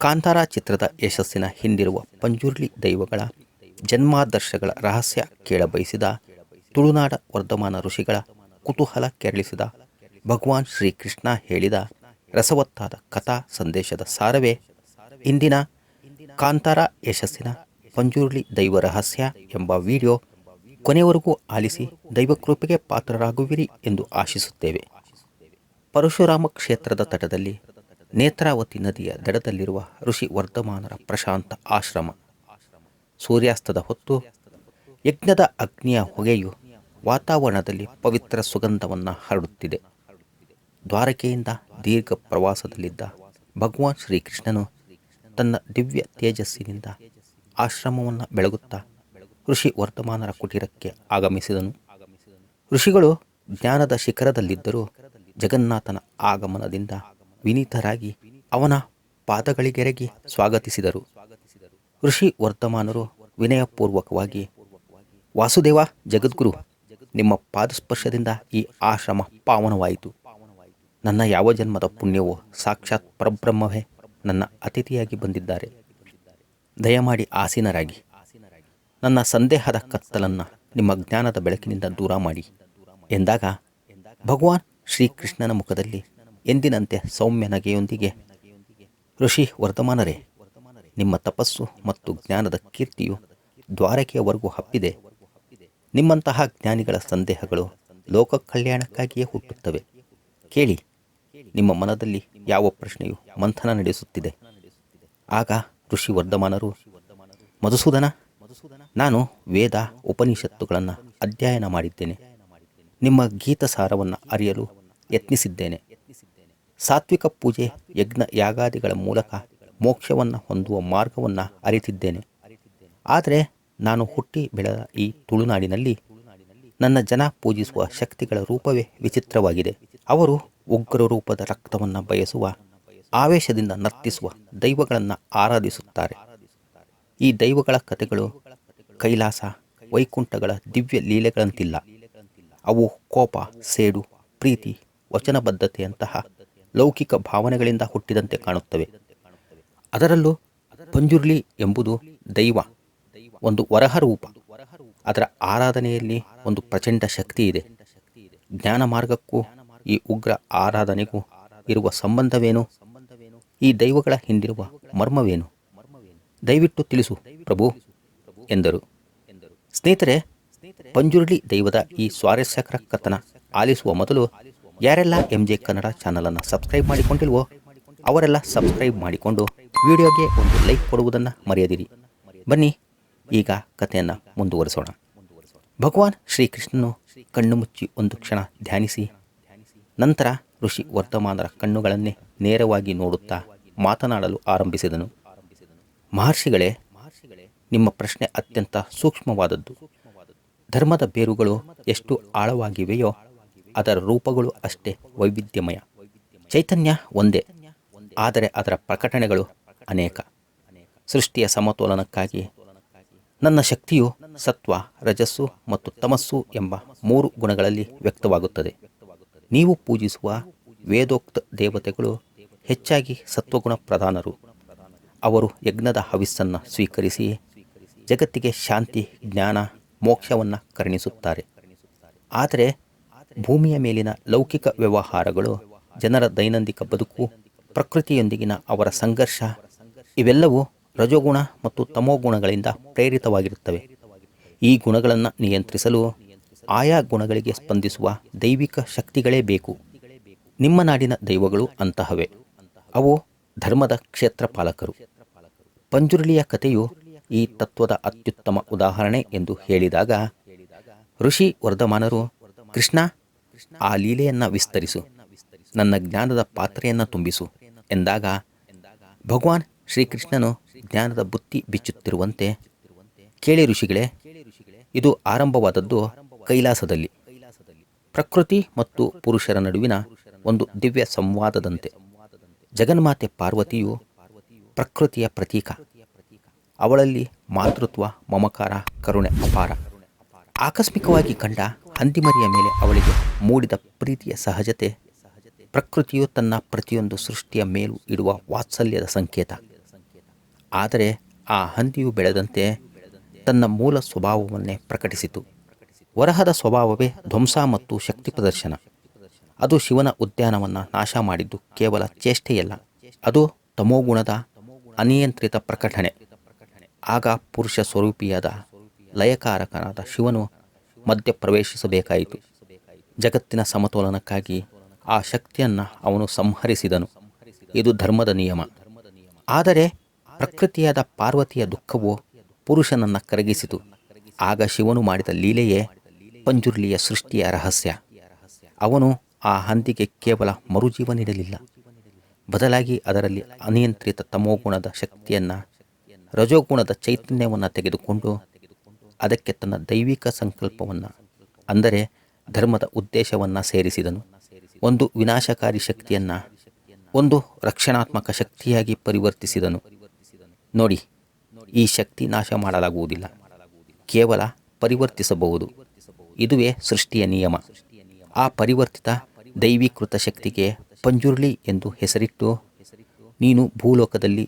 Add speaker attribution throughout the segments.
Speaker 1: ಕಾಂತಾರ ಚಿತ್ರದ ಯಶಸ್ಸಿನ ಹಿಂದಿರುವ ಪಂಜುರ್ಲಿ ದೈವಗಳ ಜನ್ಮಾದರ್ಶಗಳ ರಹಸ್ಯ ಕೇಳಬಯಸಿದ ತುಳುನಾಡ ವರ್ಧಮಾನ ಋಷಿಗಳ ಕುತೂಹಲ ಕೆರಳಿಸಿದ ಭಗವಾನ್ ಶ್ರೀಕೃಷ್ಣ ಹೇಳಿದ ರಸವತ್ತಾದ ಕಥಾ ಸಂದೇಶದ ಸಾರವೇ ಇಂದಿನ ಕಾಂತಾರ ಯಶಸ್ಸಿನ ಪಂಜುರ್ಲಿ ದೈವ ರಹಸ್ಯ ಎಂಬ ವಿಡಿಯೋ ಕೊನೆಯವರೆಗೂ ಆಲಿಸಿ ದೈವಕೃಪೆಗೆ ಪಾತ್ರರಾಗುವಿರಿ ಎಂದು ಆಶಿಸುತ್ತೇವೆ. ಪರಶುರಾಮ ಕ್ಷೇತ್ರದ ತಟದಲ್ಲಿ ನೇತ್ರಾವತಿ ನದಿಯ ದಡದಲ್ಲಿರುವ ಋಷಿ ವರ್ಧಮಾನರ ಪ್ರಶಾಂತ ಆಶ್ರಮ. ಸೂರ್ಯಾಸ್ತದ ಹೊತ್ತು ಯಜ್ಞದ ಅಗ್ನಿಯ ಹೊಗೆಯು ವಾತಾವರಣದಲ್ಲಿ ಪವಿತ್ರ ಸುಗಂಧವನ್ನು ಹರಡುತ್ತಿದೆ. ದ್ವಾರಕೆಯಿಂದ ದೀರ್ಘ ಪ್ರವಾಸದಲ್ಲಿದ್ದ ಭಗವಾನ್ ಶ್ರೀಕೃಷ್ಣನು ತನ್ನ ದಿವ್ಯ ತೇಜಸ್ಸಿನಿಂದ ಆಶ್ರಮವನ್ನು ಬೆಳಗುತ್ತಾ ಋಷಿ ವರ್ಧಮಾನರ ಕುಟೀರಕ್ಕೆ ಆಗಮಿಸಿದನು. ಋಷಿಗಳು ಜ್ಞಾನದ ಶಿಖರದಲ್ಲಿದ್ದರೂ ಜಗನ್ನಾಥನ ಆಗಮನದಿಂದ ವಿನೀತರಾಗಿ ಅವನ ಪಾದಗಳಿಗೆರಗಿ ಸ್ವಾಗತಿಸಿದರು. ಋಷಿ ವರ್ತಮಾನರು ವಿನಯಪೂರ್ವಕವಾಗಿ, ವಾಸುದೇವ ಜಗದ್ಗುರು, ನಿಮ್ಮ ಪಾದಸ್ಪರ್ಶದಿಂದ ಈ ಆಶ್ರಮ ಪಾವನವಾಯಿತು. ನನ್ನ ಯಾವ ಜನ್ಮದ ಪುಣ್ಯವೋ ಸಾಕ್ಷಾತ್ ಪರಬ್ರಹ್ಮವೇ ನನ್ನ ಅತಿಥಿಯಾಗಿ ಬಂದಿದ್ದಾರೆ. ದಯಮಾಡಿ ಆಸೀನರಾಗಿ. ನನ್ನ ಸಂದೇಹದ ಕತ್ತಲನ್ನು ನಿಮ್ಮ ಜ್ಞಾನದ ಬೆಳಕಿನಿಂದ ದೂರ ಮಾಡಿ. ಎಂದಾಗ ಭಗವಾನ್ ಶ್ರೀಕೃಷ್ಣನ ಮುಖದಲ್ಲಿ ಎಂದಿನಂತೆ ಸೌಮ್ಯ ನಗೆಯೊಂದಿಗೆ. ಋಷಿ ವರ್ತಮಾನರೇ, ನಿಮ್ಮ ತಪಸ್ಸು ಮತ್ತು ಜ್ಞಾನದ ಕೀರ್ತಿಯು ದ್ವಾರಕೆಯವರೆಗೂ ಹಬ್ಬಿದೆ. ನಿಮ್ಮಂತಹ ಜ್ಞಾನಿಗಳ ಸಂದೇಹಗಳು ಲೋಕ ಕಲ್ಯಾಣಕ್ಕಾಗಿಯೇ ಹುಟ್ಟುತ್ತವೆ. ಕೇಳಿ, ನಿಮ್ಮ ಮನದಲ್ಲಿ ಯಾವ ಪ್ರಶ್ನೆಯು ಮಂಥನ ನಡೆಸುತ್ತಿದೆ? ಆಗ ಋಷಿ ವರ್ಧಮಾನರು, ಮಧುಸೂದನ, ನಾನು ವೇದ ಉಪನಿಷತ್ತುಗಳನ್ನು ಅಧ್ಯಯನ ಮಾಡಿದ್ದೇನೆ. ನಿಮ್ಮ ಗೀತಸಾರವನ್ನು ಅರಿಯಲು ಯತ್ನಿಸಿದ್ದೇನೆ. ಸಾತ್ವಿಕ ಪೂಜೆ ಯಜ್ಞ ಯಾಗಾದಿಗಳ ಮೂಲಕ ಮೋಕ್ಷವನ್ನು ಹೊಂದುವ ಮಾರ್ಗವನ್ನು ಅರಿತಿದ್ದೇನೆ. ಆದರೆ ನಾನು ಹುಟ್ಟಿ ಬೆಳೆದ ಈ ತುಳುನಾಡಿನಲ್ಲಿ ನನ್ನ ಜನ ಪೂಜಿಸುವ ಶಕ್ತಿಗಳ ರೂಪವೇ ವಿಚಿತ್ರವಾಗಿದೆ. ಅವರು ಉಗ್ರ ರೂಪದ ರಕ್ತವನ್ನು ಬಯಸುವ, ಆವೇಶದಿಂದ ನರ್ತಿಸುವ ದೈವಗಳನ್ನು ಆರಾಧಿಸುತ್ತಾರೆ. ಈ ದೈವಗಳ ಕಥೆಗಳು ಕೈಲಾಸ ವೈಕುಂಠಗಳ ದಿವ್ಯ ಲೀಲೆಗಳಂತಿಲ್ಲ. ಅವು ಕೋಪ, ಸೇಡು, ಪ್ರೀತಿ ವಚನಬದ್ಧತೆಯಂತಹ ಲೌಕಿಕ ಭಾವನೆಗಳಿಂದ ಹುಟ್ಟಿದಂತೆ ಕಾಣುತ್ತವೆ. ಅದರಲ್ಲೂ ಪಂಜುರ್ಲಿ ಎಂಬುದು ದೈವ, ಒಂದು ವರಹ ರೂಪ ಅದರ ಆರಾಧನೆಯಲ್ಲಿ ಒಂದು ಪ್ರಚಂಡ ಶಕ್ತಿ ಇದೆ. ಜ್ಞಾನ ಮಾರ್ಗಕ್ಕೂ ಈ ಉಗ್ರ ಆರಾಧನೆಗೂ ಇರುವ ಸಂಬಂಧವೇನು? ಈ ದೈವಗಳ ಹಿಂದಿರುವ ಮರ್ಮವೇನು? ದಯವಿಟ್ಟು ತಿಳಿಸು, ಪ್ರಭು, ಎಂದರು. ಸ್ನೇಹಿತರೆ, ಪಂಜುರ್ಲಿ ದೈವದ ಈ ಸ್ವಾರಸ್ಯಕರ ಕಥನ ಆಲಿಸುವ ಮೊದಲು ಯಾರೆಲ್ಲ ಎಂ ಜೆ ಕನ್ನಡ ಚಾನಲನ್ನು ಸಬ್ಸ್ಕ್ರೈಬ್ ಮಾಡಿಕೊಂಡಿಲ್ವೋ, ಅವರೆಲ್ಲ ಸಬ್ಸ್ಕ್ರೈಬ್ ಮಾಡಿಕೊಂಡು ವಿಡಿಯೋಗೆ ಒಂದು ಲೈಕ್ ಕೊಡುವುದನ್ನು ಮರೆಯದಿರಿ. ಬನ್ನಿ, ಈಗ ಕಥೆಯನ್ನು ಮುಂದುವರಿಸೋಣ. ಭಗವಾನ್ ಶ್ರೀಕೃಷ್ಣನು ಕಣ್ಣು ಮುಚ್ಚಿ ಒಂದು ಕ್ಷಣ ಧ್ಯಾನಿಸಿ, ನಂತರ ಋಷಿ ವರ್ತಮಾನರ ಕಣ್ಣುಗಳನ್ನೇ ನೇರವಾಗಿ ನೋಡುತ್ತಾ ಮಾತನಾಡಲು ಆರಂಭಿಸಿದನು. ಮಹರ್ಷಿಗಳೇ, ನಿಮ್ಮ ಪ್ರಶ್ನೆ ಅತ್ಯಂತ ಸೂಕ್ಷ್ಮವಾದದ್ದು. ಧರ್ಮದ ಬೇರುಗಳು ಎಷ್ಟು ಆಳವಾಗಿವೆಯೋ ಅದರ ರೂಪಗಳು ಅಷ್ಟೇ ವೈವಿಧ್ಯಮಯ. ಚೈತನ್ಯ ಒಂದೇ, ಆದರೆ ಅದರ ಪ್ರಕಟಣೆಗಳು ಅನೇಕ. ಸೃಷ್ಟಿಯ ಸಮತೋಲನಕ್ಕಾಗಿ ನನ್ನ ಶಕ್ತಿಯು ಸತ್ವ, ರಜಸ್ಸು ಮತ್ತು ತಮಸ್ಸು ಎಂಬ ಮೂರು ಗುಣಗಳಲ್ಲಿ ವ್ಯಕ್ತವಾಗುತ್ತದೆ. ನೀವು ಪೂಜಿಸುವ ವೇದೋಕ್ತ ದೇವತೆಗಳು ಹೆಚ್ಚಾಗಿ ಸತ್ವಗುಣ ಪ್ರಧಾನರು. ಅವರು ಯಜ್ಞದ ಹವಿಸ್ಸನ್ನು ಸ್ವೀಕರಿಸಿ ಜಗತ್ತಿಗೆ ಶಾಂತಿ, ಜ್ಞಾನ, ಮೋಕ್ಷವನ್ನು ಕರುಣಿಸುತ್ತಾರೆ. ಆದರೆ ಭೂಮಿಯ ಮೇಲಿನ ಲೌಕಿಕ ವ್ಯವಹಾರಗಳು, ಜನರ ದೈನಂದಿಕ ಬದುಕು, ಪ್ರಕೃತಿಯೊಂದಿಗಿನ ಅವರ ಸಂಘರ್ಷ, ಇವೆಲ್ಲವೂ ರಜೋಗುಣ ಮತ್ತು ತಮೋಗುಣಗಳಿಂದ ಪ್ರೇರಿತವಾಗಿರುತ್ತವೆ. ಈ ಗುಣಗಳನ್ನು ನಿಯಂತ್ರಿಸಲು ಆಯಾ ಗುಣಗಳಿಗೆ ಸ್ಪಂದಿಸುವ ದೈವಿಕ ಶಕ್ತಿಗಳೇ ಬೇಕು. ನಿಮ್ಮ ನಾಡಿನ ದೈವಗಳು ಅಂತಹವೆ. ಅವು ಧರ್ಮದ ಕ್ಷೇತ್ರ ಪಾಲಕರು ಪಂಜುರ್ಲಿಯ ಕಥೆಯು ಈ ತತ್ವದ ಅತ್ಯುತ್ತಮ ಉದಾಹರಣೆ ಎಂದು ಹೇಳಿದಾಗ, ಋಷಿ ವರ್ಧಮಾನರು ಕೃಷ್ಣ ಆ ಲೀಲೆಯನ್ನು ವಿಸ್ತರಿಸು. ನನ್ನ ಜ್ಞಾನದ ಪಾತ್ರೆಯನ್ನು ತುಂಬಿಸು. ಎಂದಾಗ ಭಗವಾನ್ ಶ್ರೀಕೃಷ್ಣನು ಜ್ಞಾನದ ಬುತ್ತಿ ಬಿಚ್ಚುತ್ತಿರುವಂತೆ ಕೇಳಿ ಋಷಿಗಳೇ, ಇದು ಆರಂಭವಾದದ್ದು ಕೈಲಾಸದಲ್ಲಿ. ಪ್ರಕೃತಿ ಮತ್ತು ಪುರುಷರ ನಡುವಿನ ಒಂದು ದಿವ್ಯ ಸಂವಾದದಂತೆ. ಜಗನ್ಮಾತೆ ಪಾರ್ವತಿಯು ಪ್ರಕೃತಿಯ ಪ್ರತೀಕ. ಅವಳಲ್ಲಿ ಮಾತೃತ್ವ, ಮಮಕಾರ, ಕರುಣೆ ಅಪಾರ. ಆಕಸ್ಮಿಕವಾಗಿ ಕಂಡ ಹಂದಿಮರಿಯ ಮೇಲೆ ಅವಳಿಗೆ ಮೂಡಿದ ಪ್ರೀತಿಯ ಸಹಜತೆ, ಪ್ರಕೃತಿಯು ತನ್ನ ಪ್ರತಿಯೊಂದು ಸೃಷ್ಟಿಯ ಮೇಲೂ ಇಡುವ ವಾತ್ಸಲ್ಯದ ಸಂಕೇತ. ಆದರೆ ಆ ಹಂದಿಯು ಬೆಳೆದಂತೆ ತನ್ನ ಮೂಲ ಸ್ವಭಾವವನ್ನೇ ಪ್ರಕಟಿಸಿತು. ವರಹದ ಸ್ವಭಾವವೇ ಧ್ವಂಸ ಮತ್ತು ಶಕ್ತಿ ಪ್ರದರ್ಶನ. ಅದು ಶಿವನ ಉದ್ಯಾನವನ್ನು ನಾಶ ಮಾಡಿದ್ದು ಕೇವಲ ಚೇಷ್ಟೆಯಲ್ಲ, ಅದು ತಮೋಗುಣದ ಅನಿಯಂತ್ರಿತ ಪ್ರಕಟಣೆ. ಆಗ ಪುರುಷ ಸ್ವರೂಪಿಯಾದ ಲಯಕಾರಕನಾದ ಶಿವನು ಮಧ್ಯ ಪ್ರವೇಶಿಸಬೇಕಾಯಿತು ಜಗತ್ತಿನ ಸಮತೋಲನಕ್ಕಾಗಿ ಆ ಶಕ್ತಿಯನ್ನು ಅವನು ಸಂಹರಿಸಿದನು. ಇದು ಧರ್ಮದ ನಿಯಮ. ಆದರೆ ಪ್ರಕೃತಿಯಾದ ಪಾರ್ವತಿಯ ದುಃಖವು ಪುರುಷನನ್ನು ಕರಗಿಸಿತು. ಆಗ ಶಿವನು ಮಾಡಿದ ಲೀಲೆಯೇ ಪಂಜುರ್ಲಿಯ ಸೃಷ್ಟಿಯ ರಹಸ್ಯ. ಅವನು ಆ ಹಂದಿಗೆ ಕೇವಲ ಮರುಜೀವ ನೀಡಲಿಲ್ಲ ಬದಲಾಗಿ ಅದರಲ್ಲಿ ಅನಿಯಂತ್ರಿತ ತಮೋಗುಣದ ಶಕ್ತಿಯನ್ನು, ರಜೋಗುಣದ ಚೈತನ್ಯವನ್ನು ತೆಗೆದುಕೊಂಡು ಅದಕ್ಕೆ ತನ್ನ ದೈವಿಕ ಸಂಕಲ್ಪವನ್ನು, ಅಂದರೆ ಧರ್ಮದ ಉದ್ದೇಶವನ್ನು ಸೇರಿಸಿದನು. ಒಂದು ವಿನಾಶಕಾರಿ ಶಕ್ತಿಯನ್ನು, ಒಂದು ರಕ್ಷಣಾತ್ಮಕ ಶಕ್ತಿಯಾಗಿ ಪರಿವರ್ತಿಸಿದನು. ನೋಡಿ, ಈ ಶಕ್ತಿ ನಾಶ ಮಾಡಲಾಗುವುದಿಲ್ಲ. ಕೇವಲ ಪರಿವರ್ತಿಸಬಹುದು. ಇದುವೇ ಸೃಷ್ಟಿಯ ನಿಯಮ. ಆ ಪರಿವರ್ತಿತ, ದೈವೀಕೃತ ಶಕ್ತಿಗೆ ಪಂಜುರ್ಲಿ ಎಂದು ಹೆಸರಿಟ್ಟು, ನೀನು ಭೂಲೋಕದಲ್ಲಿ,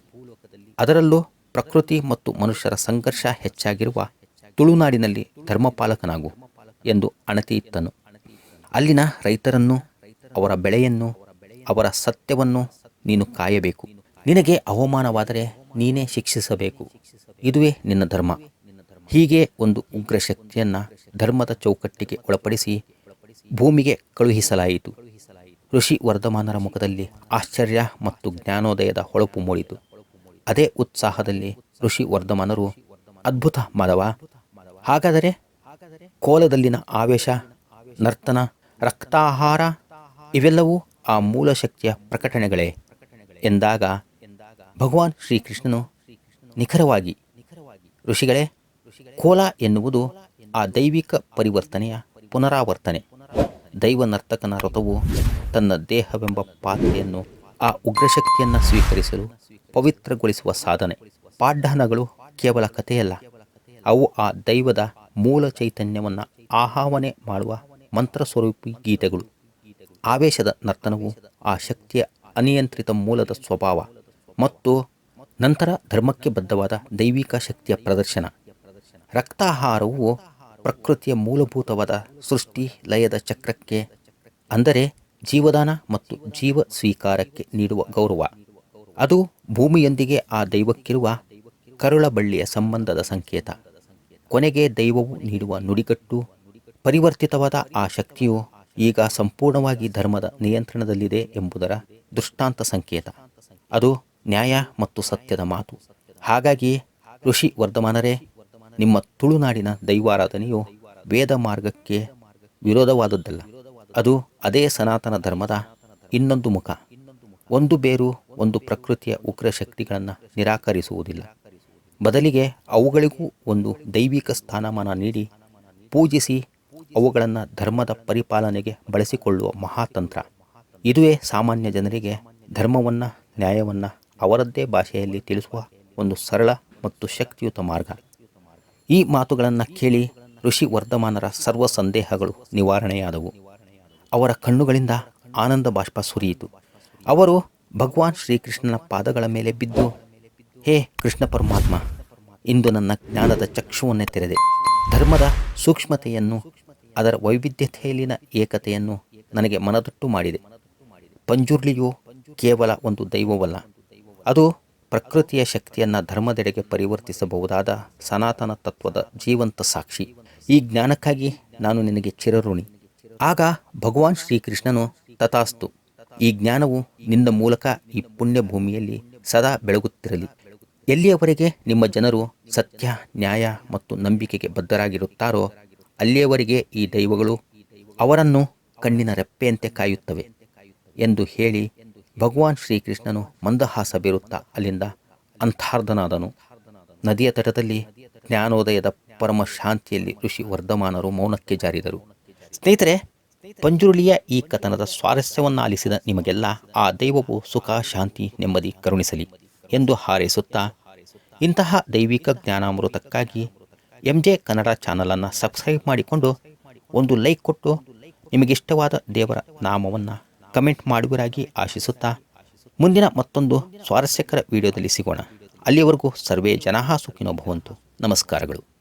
Speaker 1: ಅದರಲ್ಲೂ ಪ್ರಕೃತಿ ಮತ್ತು ಮನುಷ್ಯರ ಸಂಘರ್ಷ ಹೆಚ್ಚಾಗಿರುವ ತುಳುನಾಡಿನಲ್ಲಿ ಧರ್ಮಪಾಲಕನಾಗು ಎಂದು ಅಣತಿ ಇತ್ತನು. ಅಲ್ಲಿನ ರೈತರನ್ನು, ಅವರ ಬೆಳೆಯನ್ನು, ಅವರ ಸತ್ಯವನ್ನು ನೀನು ಕಾಯಬೇಕು. ನಿನಗೆ ಅವಮಾನವಾದರೆ ನೀನೇ ಶಿಕ್ಷಿಸಬೇಕು. ಇದುವೇ ನಿನ್ನ ಧರ್ಮ. ಹೀಗೆ ಒಂದು ಉಗ್ರ ಶಕ್ತಿಯನ್ನು ಧರ್ಮದ ಚೌಕಟ್ಟಿಗೆ ಒಳಪಡಿಸಿ ಭೂಮಿಗೆ ಕಳುಹಿಸಲಾಯಿತು. ಋಷಿ ವರ್ಧಮಾನರ ಮುಖದಲ್ಲಿ ಆಶ್ಚರ್ಯ ಮತ್ತು ಜ್ಞಾನೋದಯದ ಹೊಳಪು ಮೂಡಿತು. ಅದೇ ಉತ್ಸಾಹದಲ್ಲಿ ಋಷಿ ವರ್ಧಮಾನರು ಅದ್ಭುತ ಮಾಧವ ಹಾಗಾದರೆ ಕೋಲದಲ್ಲಿನ ಆವೇಶ, ನರ್ತನ, ರಕ್ತಾಹಾರ ಇವೆಲ್ಲವೂ ಆ ಮೂಲ ಶಕ್ತಿಯ ಪ್ರಕಟಣೆಗಳೇ ಎಂದಾಗ ಭಗವಾನ್ ಶ್ರೀಕೃಷ್ಣನು ನಿಖರವಾಗಿ, ಋಷಿಗಳೇ, ಕೋಲ ಎನ್ನುವುದು ಆ ದೈವಿಕ ಪರಿವರ್ತನೆಯ ಪುನರಾವರ್ತನೆ. ದೈವ ನರ್ತಕನ ರಥವು ತನ್ನ ದೇಹವೆಂಬ ಪಾತ್ರೆಯನ್ನು ಆ ಉಗ್ರಶಕ್ತಿಯನ್ನು ಸ್ವೀಕರಿಸಲು ಪವಿತ್ರಗೊಳಿಸುವ ಸಾಧನೆ. ಪಾಡ್ಡಹನಗಳು ಕೇವಲ ಕಥೆಯಲ್ಲ. ಅವು ಆ ದೈವದ ಮೂಲ ಚೈತನ್ಯವನ್ನು ಆಹಾವನೆ ಮಾಡುವ ಮಂತ್ರಸ್ವರೂಪಿ ಗೀತೆಗಳು. ಆವೇಶದ ನರ್ತನವು ಆ ಶಕ್ತಿಯ ಅನಿಯಂತ್ರಿತ ಮೂಲದ ಸ್ವಭಾವ ಮತ್ತು ನಂತರ ಧರ್ಮಕ್ಕೆ ಬದ್ಧವಾದ ದೈವಿಕ ಶಕ್ತಿಯ ಪ್ರದರ್ಶನ. ರಕ್ತಾಹಾರವು ಪ್ರಕೃತಿಯ ಮೂಲಭೂತವಾದ ಸೃಷ್ಟಿ ಲಯದ ಚಕ್ರಕ್ಕೆ, ಅಂದರೆ ಜೀವದಾನ ಮತ್ತು ಜೀವ ಸ್ವೀಕಾರಕ್ಕೆ ನೀಡುವ ಗೌರವ. ಅದು ಭೂಮಿಯೊಂದಿಗೆ ಆ ದೈವಕ್ಕಿರುವ ಕರುಳಬಳ್ಳಿಯ ಸಂಬಂಧದ ಸಂಕೇತ. ಕೊನೆಗೆ ದೈವವು ನೀಡುವ ನುಡಿಗಟ್ಟು, ಪರಿವರ್ತಿತವಾದ ಆ ಶಕ್ತಿಯು ಈಗ ಸಂಪೂರ್ಣವಾಗಿ ಧರ್ಮದ ನಿಯಂತ್ರಣದಲ್ಲಿದೆ ಎಂಬುದರ ದೃಷ್ಟಾಂತ ಸಂಕೇತ. ಅದು ನ್ಯಾಯ ಮತ್ತು ಸತ್ಯದ ಮಾತು. ಹಾಗಾಗಿ ಋಷಿ ವರ್ಧಮಾನರೇ, ನಿಮ್ಮ ತುಳುನಾಡಿನ ದೈವಾರಾಧನೆಯು ವೇದ ಮಾರ್ಗಕ್ಕೆ ವಿರೋಧವಾದದ್ದಲ್ಲ. ಅದು ಅದೇ ಸನಾತನ ಧರ್ಮದ ಇನ್ನೊಂದು ಮುಖ. ಒಂದು ಬೇರು, ಒಂದು ಪ್ರಕೃತಿಯ ಉಗ್ರ ಶಕ್ತಿಗಳನ್ನು ನಿರಾಕರಿಸುವುದಿಲ್ಲ. ಬದಲಿಗೆ ಅವುಗಳಿಗೂ ಒಂದು ದೈವಿಕ ಸ್ಥಾನಮಾನ ನೀಡಿ ಪೂಜಿಸಿ ಅವುಗಳನ್ನು ಧರ್ಮದ ಪರಿಪಾಲನೆಗೆ ಬಳಸಿಕೊಳ್ಳುವ ಮಹಾತಂತ್ರ. ಇದುವೇ ಸಾಮಾನ್ಯ ಜನರಿಗೆ ಧರ್ಮವನ್ನು, ನ್ಯಾಯವನ್ನು ಅವರದ್ದೇ ಭಾಷೆಯಲ್ಲಿ ತಿಳಿಸುವ ಒಂದು ಸರಳ ಮತ್ತು ಶಕ್ತಿಯುತ ಮಾರ್ಗ. ಈ ಮಾತುಗಳನ್ನು ಕೇಳಿ ಋಷಿ ವರ್ಧಮಾನರ ಸರ್ವ ಸಂದೇಹಗಳು ನಿವಾರಣೆಯಾದವು. ಅವರ ಕಣ್ಣುಗಳಿಂದ ಆನಂದ ಬಾಷ್ಪ ಸುರಿಯಿತು. ಅವರು ಭಗವಾನ್ ಶ್ರೀಕೃಷ್ಣನ ಪಾದಗಳ ಮೇಲೆ ಬಿದ್ದು ಹೇ ಕೃಷ್ಣ ಪರಮಾತ್ಮ, ಇಂದು ನನ್ನ ಜ್ಞಾನದ ಚಕ್ಷುವನ್ನೇ ತೆರೆದೆ. ಧರ್ಮದ ಸೂಕ್ಷ್ಮತೆಯನ್ನು, ಅದರ ವೈವಿಧ್ಯತೆಯಲ್ಲಿನ ಏಕತೆಯನ್ನು ನನಗೆ ಮನದಟ್ಟು ಮಾಡಿದೆ. ಪಂಜುರ್ಲಿಯು ಕೇವಲ ಒಂದು ದೈವವಲ್ಲ, ಅದು ಪ್ರಕೃತಿಯ ಶಕ್ತಿಯನ್ನು ಧರ್ಮದೆಡೆಗೆ ಪರಿವರ್ತಿಸಬಹುದಾದ ಸನಾತನ ತತ್ವದ ಜೀವಂತ ಸಾಕ್ಷಿ. ಈ ಜ್ಞಾನಕ್ಕಾಗಿ ನಾನು ನಿನಗೆ ಚಿರಋಣಿ. ಆಗ ಭಗವಾನ್ ಶ್ರೀಕೃಷ್ಣನು ತಥಾಸ್ತು, ಈ ಜ್ಞಾನವು ನಿನ್ನ ಮೂಲಕ ಈ ಪುಣ್ಯ ಭೂಮಿಯಲ್ಲಿ ಸದಾ ಬೆಳಗುತ್ತಿರಲಿ. ಎಲ್ಲಿಯವರೆಗೆ ನಿಮ್ಮ ಜನರು ಸತ್ಯ, ನ್ಯಾಯ ಮತ್ತು ನಂಬಿಕೆಗೆ ಬದ್ಧರಾಗಿರುತ್ತಾರೋ, ಅಲ್ಲಿಯವರೆಗೆ ಈ ದೈವಗಳು ಅವರನ್ನು ಕಣ್ಣಿನ ರೆಪ್ಪೆಯಂತೆ ಕಾಯುತ್ತವೆ ಎಂದು ಹೇಳಿ ಭಗವಾನ್ ಶ್ರೀಕೃಷ್ಣನು ಮಂದಹಾಸ ಬೀರುತ್ತಾ ಅಲ್ಲಿಂದ ಅಂತಾರ್ಧನಾದನು ನದಿಯ ತಟದಲ್ಲಿ ಜ್ಞಾನೋದಯದ ಪರಮ ಶಾಂತಿಯಲ್ಲಿ ಋಷಿ ವರ್ಧಮಾನರು ಮೌನಕ್ಕೆ ಜಾರಿದರು. ಸ್ನೇಹಿತರೆ, ಪಂಜುರುಳಿಯ ಈ ಕಥನದ ಸ್ವಾರಸ್ಯವನ್ನು ಆಲಿಸಿದ ನಿಮಗೆಲ್ಲ ಆ ದೈವವು ಸುಖ, ಶಾಂತಿ, ನೆಮ್ಮದಿ ಕರುಣಿಸಲಿ. ಎಂದು ಹಾರೈಸುತ್ತಾ, ಇಂತಹ ದೈವಿಕ ಜ್ಞಾನಾಮೃತಕ್ಕಾಗಿ ಎಂ ಜೆ ಕನ್ನಡ ಚಾನಲನ್ನು ಸಬ್ಸ್ಕ್ರೈಬ್ ಮಾಡಿಕೊಂಡು ಒಂದು ಲೈಕ್ ಕೊಟ್ಟು ನಿಮಗಿಷ್ಟವಾದ ದೇವರ ನಾಮವನ್ನು ಕಮೆಂಟ್ ಮಾಡುವರಾಗಿ ಆಶಿಸುತ್ತಾ, ಮುಂದಿನ ಮತ್ತೊಂದು ಸ್ವಾರಸ್ಯಕರ ವಿಡಿಯೋದಲ್ಲಿ ಸಿಗೋಣ. ಅಲ್ಲಿಯವರೆಗೂ ಸರ್ವೇ ಜನಃ ಸುಖಿನೋ ಭವಂತು. ನಮಸ್ಕಾರಗಳು.